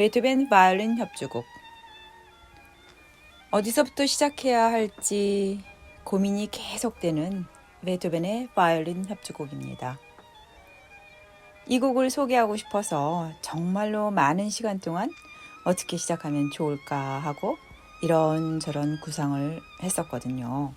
베토벤 바이올린 협주곡 어디서부터 시작해야 할지 고민이 계속되는 베토벤의 바이올린 협주곡입니다. 이 곡을 소개하고 싶어서 정말로 많은 시간 동안 어떻게 시작하면 좋을까 하고 이런저런 구상을 했었거든요.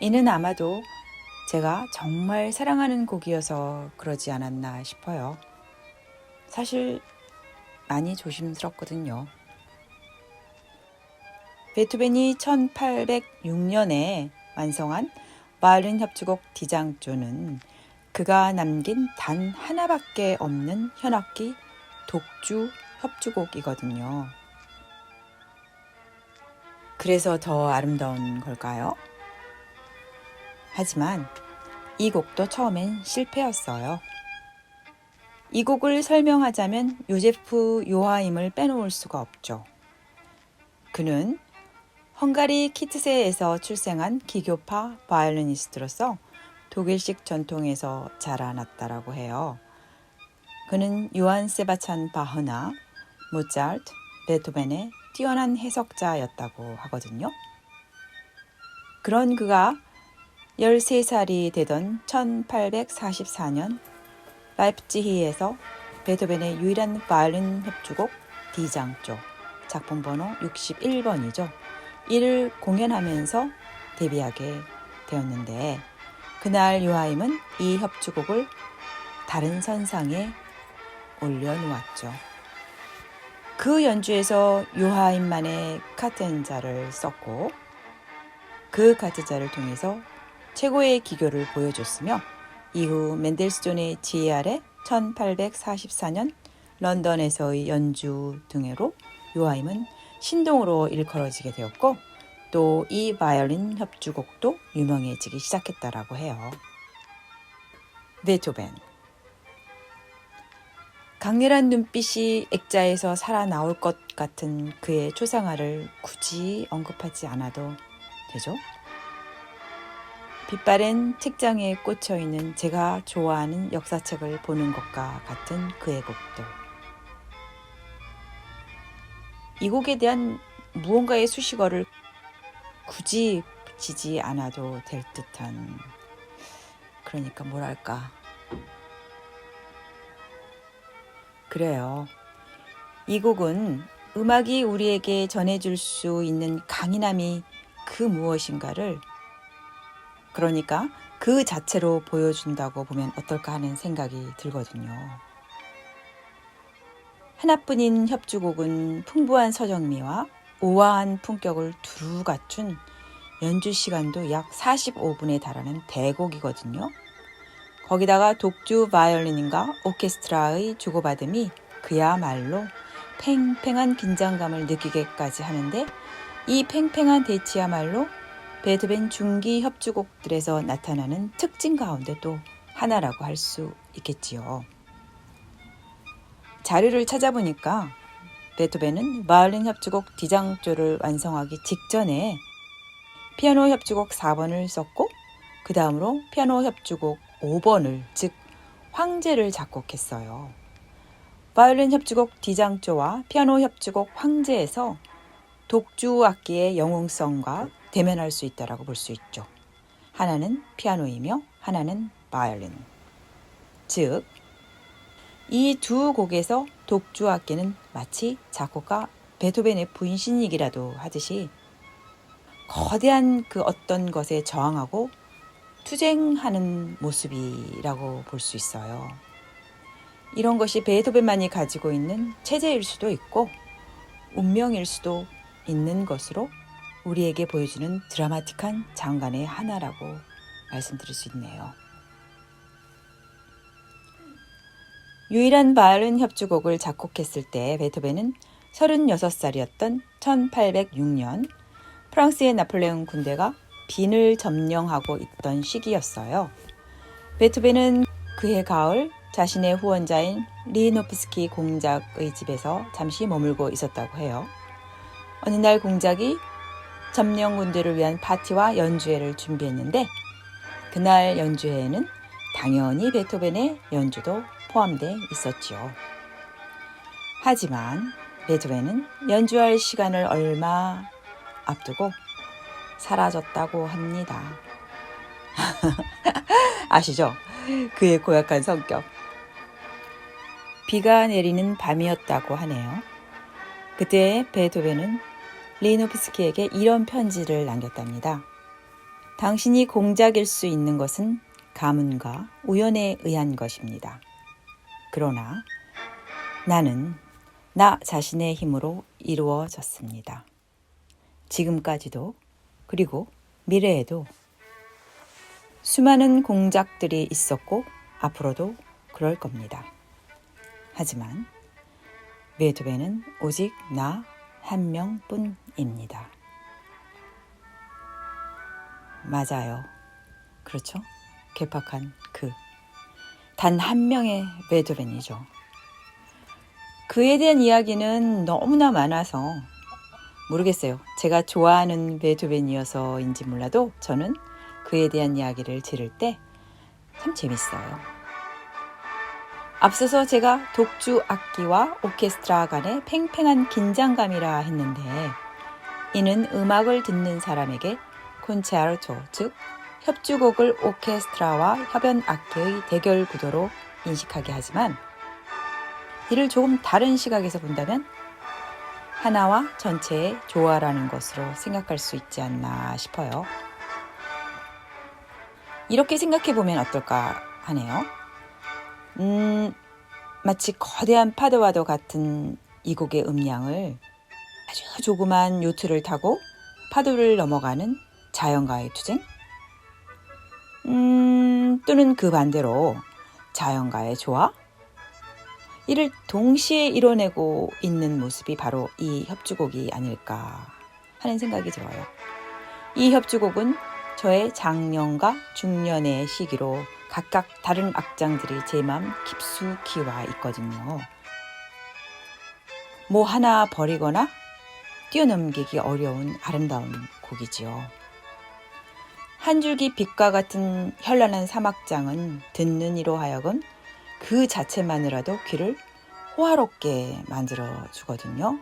이는 아마도 제가 정말 사랑하는 곡이어서 그러지 않았나 싶어요. 사실 많이 조심스럽거든요. 베토벤이 1806년에 완성한 바이올린 협주곡 디장조는 그가 남긴 단 하나밖에 없는 현악기 독주 협주곡이거든요. 그래서 더 아름다운 걸까요? 하지만 이 곡도 처음엔 실패였어요. 이 곡을 설명하자면 요제프 요하임을 빼놓을 수가 없죠. 그는 헝가리 키트세에서 출생한 기교파 바이올리니스트로서 독일식 전통에서 자라났다라고 해요. 그는 요한 세바찬 바흐나, 모차르트, 베토벤의 뛰어난 해석자였다고 하거든요. 그런 그가 13살이 되던 1844년 라이프치히에서 베토벤의 유일한 바이올린 협주곡 D장조 작품 번호 61번이죠. 이를 공연하면서 데뷔하게 되었는데 그날 요하임은 이 협주곡을 다른 선상에 올려놓았죠. 그 연주에서 요하임만의 카텐자를 썼고 그 카텐자를 통해서 최고의 기교를 보여줬으며 이후 맨델스존의 지혜 아래 1844년 런던에서의 연주 등으로 요하임은 신동으로 일컬어지게 되었고 또 이 바이올린 협주곡도 유명해지기 시작했다라고 해요. 베토벤 강렬한 눈빛이 액자에서 살아나올 것 같은 그의 초상화를 굳이 언급하지 않아도 되죠? 빛바랜 책장에 꽂혀 있는 제가 좋아하는 역사책을 보는 것과 같은 그의 곡들. 이 곡에 대한 무언가의 수식어를 굳이 붙이지 않아도 될 듯한 그러니까 뭐랄까 그래요. 이 곡은 음악이 우리에게 전해줄 수 있는 강인함이 그 무엇인가를 그러니까 그 자체로 보여준다고 보면 어떨까 하는 생각이 들거든요. 하나뿐인 협주곡은 풍부한 서정미와 우아한 품격을 두루 갖춘 연주 시간도 약 45분에 달하는 대곡이거든요. 거기다가 독주 바이올린과 오케스트라의 주고받음이 그야말로 팽팽한 긴장감을 느끼게까지 하는데 이 팽팽한 대치야말로 베토벤 중기 협주곡들에서 나타나는 특징 가운데 또 하나라고 할 수 있겠지요. 자료를 찾아보니까 베토벤은 바이올린 협주곡 디장조를 완성하기 직전에 피아노 협주곡 4번을 썼고 그 다음으로 피아노 협주곡 5번을 즉 황제를 작곡했어요. 바이올린 협주곡 디장조와 피아노 협주곡 황제에서 독주 악기의 영웅성과 대면할 수 있다라고 볼 수 있죠. 하나는 피아노이며 하나는 바이올린. 즉, 이 두 곡에서 독주 악기는 마치 작곡가 베토벤의 분신이기라도 하듯이 거대한 그 어떤 것에 저항하고 투쟁하는 모습이라고 볼 수 있어요. 이런 것이 베토벤만이 가지고 있는 체제일 수도 있고 운명일 수도 있는 것으로 우리에게 보여주는 드라마틱한 장관의 하나라고 말씀드릴 수 있네요. 유일한 바이올린 협주곡을 작곡했을 때 베토벤은 36살이었던 1806년 프랑스의 나폴레옹 군대가 빈을 점령하고 있던 시기였어요. 베토벤은 그해 가을 자신의 후원자인 리노프스키 공작의 집에서 잠시 머물고 있었다고 해요. 어느 날 공작이 점령 군대를 위한 파티와 연주회를 준비했는데 그날 연주회에는 당연히 베토벤의 연주도 포함돼 있었지요. 하지만 베토벤은 연주할 시간을 얼마 앞두고 사라졌다고 합니다. 아시죠? 그의 고약한 성격. 비가 내리는 밤이었다고 하네요. 그때 베토벤은 리노프스키에게 이런 편지를 남겼답니다. 당신이 공작일 수 있는 것은 가문과 우연에 의한 것입니다. 그러나 나는 나 자신의 힘으로 이루어졌습니다. 지금까지도 그리고 미래에도 수많은 공작들이 있었고 앞으로도 그럴 겁니다. 하지만 베토벤은 오직 나 한 명뿐입니다. 맞아요. 그렇죠? 개팍한 그. 단 한 명의 베토벤이죠. 그에 대한 이야기는 너무나 많아서 모르겠어요. 제가 좋아하는 베토벤이어서인지 몰라도 저는 그에 대한 이야기를 들을 때 참 재밌어요. 앞서서 제가 독주 악기와 오케스트라 간의 팽팽한 긴장감이라 했는데 이는 음악을 듣는 사람에게 콘체르토, 즉 협주곡을 오케스트라와 협연 악기의 대결 구도로 인식하게 하지만 이를 조금 다른 시각에서 본다면 하나와 전체의 조화라는 것으로 생각할 수 있지 않나 싶어요. 이렇게 생각해 보면 어떨까 하네요. 음, 마치 거대한 파도와도 같은 이 곡의 음량을 아주 조그만 요트를 타고 파도를 넘어가는 자연과의 투쟁? 음, 또는 그 반대로 자연과의 조화? 이를 동시에 이뤄내고 있는 모습이 바로 이 협주곡이 아닐까 하는 생각이 들어요. 이 협주곡은 저의 장년과 중년의 시기로 각각 다른 악장들이 제 마음 깊숙이 와 있거든요. 뭐 하나 버리거나 뛰어넘기기 어려운 아름다운 곡이지요. 한 줄기 빛과 같은 현란한 사막장은 듣는 이로 하여금 그 자체만으로도 귀를 호화롭게 만들어 주거든요.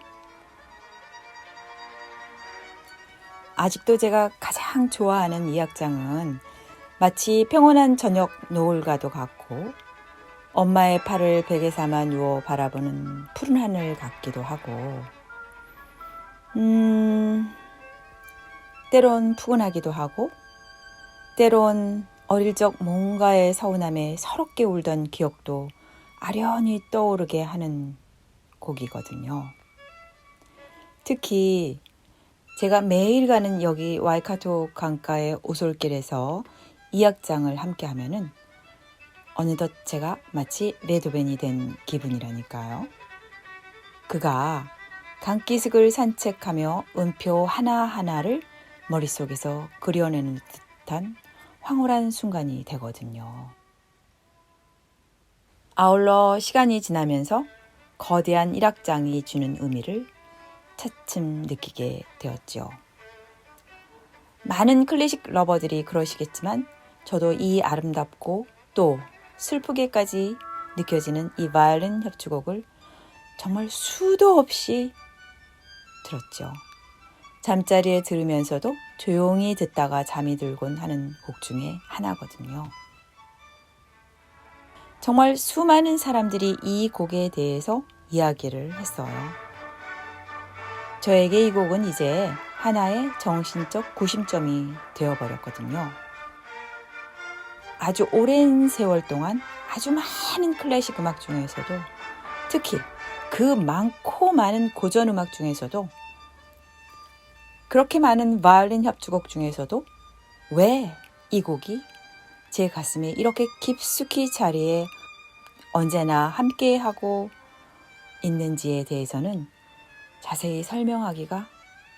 아직도 제가 가장 좋아하는 이 악장은 마치 평온한 저녁 노을과도 같고 엄마의 팔을 베개 삼아 누워 바라보는 푸른 하늘 같기도 하고 음 때론 푸근하기도 하고 때론 어릴 적 뭔가의 서운함에 서럽게 울던 기억도 아련히 떠오르게 하는 곡이거든요. 특히 제가 매일 가는 여기 와이카토 강가의 오솔길에서 이 악장을 함께 하면은 어느덧 제가 마치 레도벤이 된 기분이라니까요. 그가 강기슭을 산책하며 음표 하나하나를 머릿속에서 그려내는 듯한 황홀한 순간이 되거든요. 아울러 시간이 지나면서 거대한 일악장이 주는 의미를 차츰 느끼게 되었지요. 많은 클래식 러버들이 그러시겠지만 저도 이 아름답고 또 슬프게까지 느껴지는 이 바이올린 협주곡을 정말 수도 없이 들었죠. 잠자리에 들으면서도 조용히 듣다가 잠이 들곤 하는 곡 중에 하나거든요. 정말 수많은 사람들이 이 곡에 대해서 이야기를 했어요. 저에게 이 곡은 이제 하나의 정신적 구심점이 되어버렸거든요. 아주 오랜 세월 동안 아주 많은 클래식 음악 중에서도 특히 그 많고 많은 고전 음악 중에서도 그렇게 많은 바이올린 협주곡 중에서도 왜 이 곡이 제 가슴에 이렇게 깊숙이 자리에 언제나 함께 하고 있는지에 대해서는 자세히 설명하기가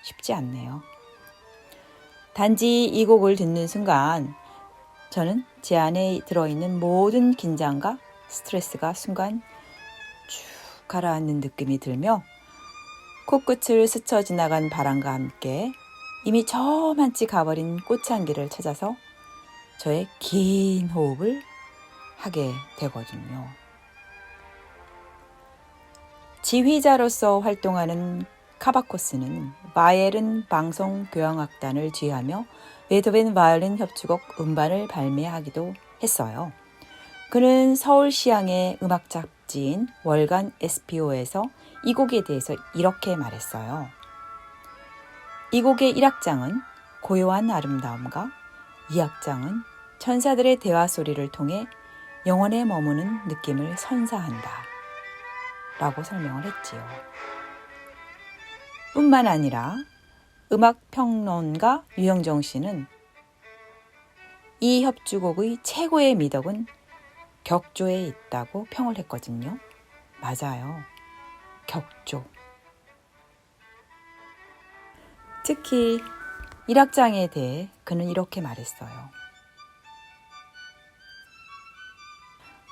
쉽지 않네요. 단지 이 곡을 듣는 순간 저는 제 안에 들어있는 모든 긴장과 스트레스가 순간 쭉 가라앉는 느낌이 들며 코끝을 스쳐 지나간 바람과 함께 이미 저만치 가버린 꽃향기를 찾아서 저의 긴 호흡을 하게 되거든요. 지휘자로서 활동하는 카바코스는 바이에른 방송 교향악단을 지휘하며 베토벤 바이올린 협주곡 음반을 발매하기도 했어요. 그는 서울시향의 음악 잡지인 월간 SPO에서 이 곡에 대해서 이렇게 말했어요. 이 곡의 1악장은 고요한 아름다움과 2악장은 천사들의 대화 소리를 통해 영원에 머무는 느낌을 선사한다. 라고 설명을 했지요. 뿐만 아니라 음악평론가 유영정 씨는 이 협주곡의 최고의 미덕은 격조에 있다고 평을 했거든요. 맞아요. 격조. 특히 1악장에 대해 그는 이렇게 말했어요.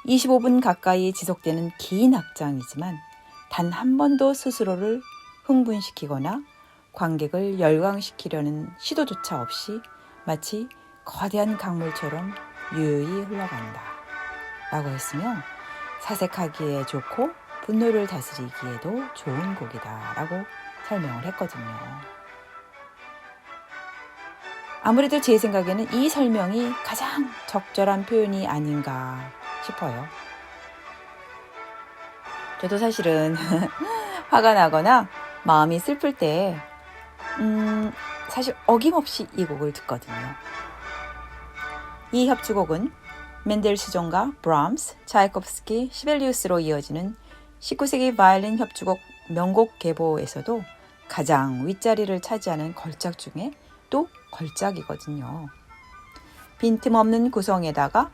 25분 가까이 지속되는 긴 악장이지만 단 한 번도 스스로를 흥분시키거나 관객을 열광시키려는 시도조차 없이 마치 거대한 강물처럼 유유히 흘러간다. 라고 했으며 사색하기에 좋고 분노를 다스리기에도 좋은 곡이다. 라고 설명을 했거든요. 아무래도 제 생각에는 이 설명이 가장 적절한 표현이 아닌가 싶어요. 저도 사실은 화가 나거나 마음이 슬플 때, 음, 사실 어김없이 이 곡을 듣거든요. 이 협주곡은 멘델스존과 브람스, 차이콥스키, 시벨리우스로 이어지는 19세기 바이올린 협주곡 명곡 계보에서도 가장 윗자리를 차지하는 걸작 중에 또 걸작이거든요. 빈틈없는 구성에다가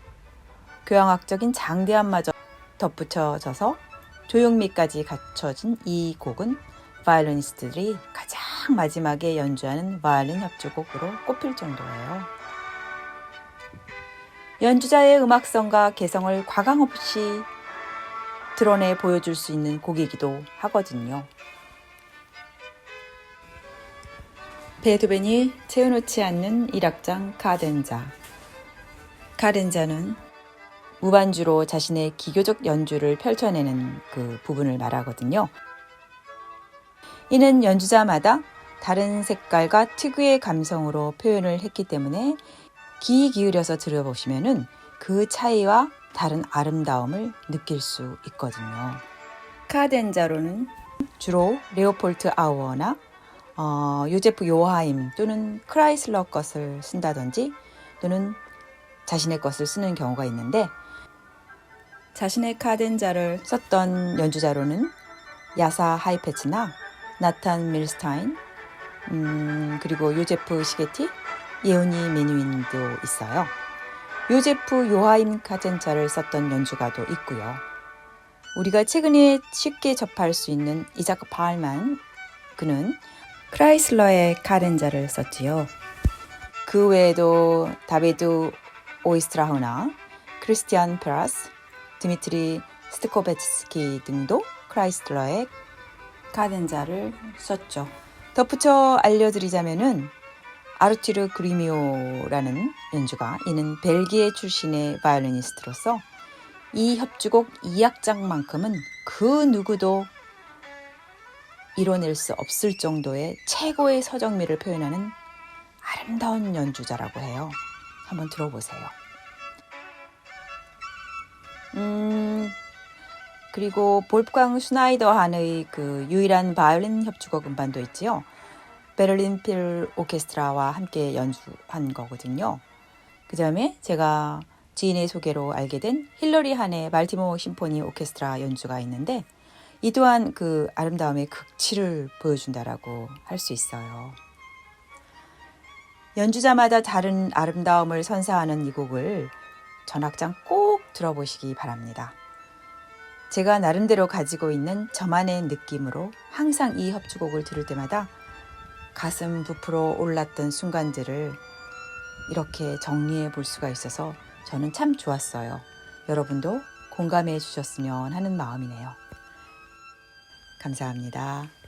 교향악적인 장대함마저 덧붙여져서 조용미까지 갖춰진 이 곡은 바이올리니스트들이 가장 마지막에 연주하는 바이올린 협주곡으로 꼽힐 정도예요. 연주자의 음악성과 개성을 과감 없이 드러내 보여줄 수 있는 곡이기도 하거든요. 베토벤이 채워놓지 않는 1악장 카덴자. 카덴자는 무반주로 자신의 기교적 연주를 펼쳐내는 그 부분을 말하거든요. 이는 연주자마다 다른 색깔과 특유의 감성으로 표현을 했기 때문에 귀 기울여서 들어보시면은 그 차이와 다른 아름다움을 느낄 수 있거든요. 카덴자로는 주로 레오폴트 아우어나 어, 요제프 요하임 또는 크라이슬러 것을 쓴다든지 또는 자신의 것을 쓰는 경우가 있는데 자신의 카덴자를 썼던 연주자로는 야사 하이페츠나 나탄 밀스타인 음, 그리고 요제프 시게티, 예우니 메뉴인도 있어요. 요제프 요하임 카덴자를 썼던 연주가도 있고요. 우리가 최근에 쉽게 접할 수 있는 이자크 팔만 그는 크라이슬러의 카덴자를 썼지요. 그 외에도 다비드 오이스트라우나, 크리스티안 페라스, 드미트리 스트코베츠스키 등도 크라이슬러의 카덴자를 썼죠. 덧붙여 알려드리자면은 아르티르 그리미오라는 연주가 이는 벨기에 출신의 바이올리니스트로서 이 협주곡 2악장만큼은 그 누구도 이뤄낼 수 없을 정도의 최고의 서정미를 표현하는 아름다운 연주자라고 해요. 한번 들어보세요. 음, 그리고 볼프강 슈나이더한의 그 유일한 바이올린 협주곡 음반도 있지요. 베를린 필 오케스트라와 함께 연주한 거거든요. 그 다음에 제가 지인의 소개로 알게 된 힐러리 한의 말티모 심포니 오케스트라 연주가 있는데 이 또한 그 아름다움의 극치를 보여준다라고 할 수 있어요. 연주자마다 다른 아름다움을 선사하는 이 곡을 전악장 꼭 들어보시기 바랍니다. 제가 나름대로 가지고 있는 저만의 느낌으로 항상 이 협주곡을 들을 때마다 가슴 부풀어 올랐던 순간들을 이렇게 정리해 볼 수가 있어서 저는 참 좋았어요. 여러분도 공감해 주셨으면 하는 마음이네요. 감사합니다.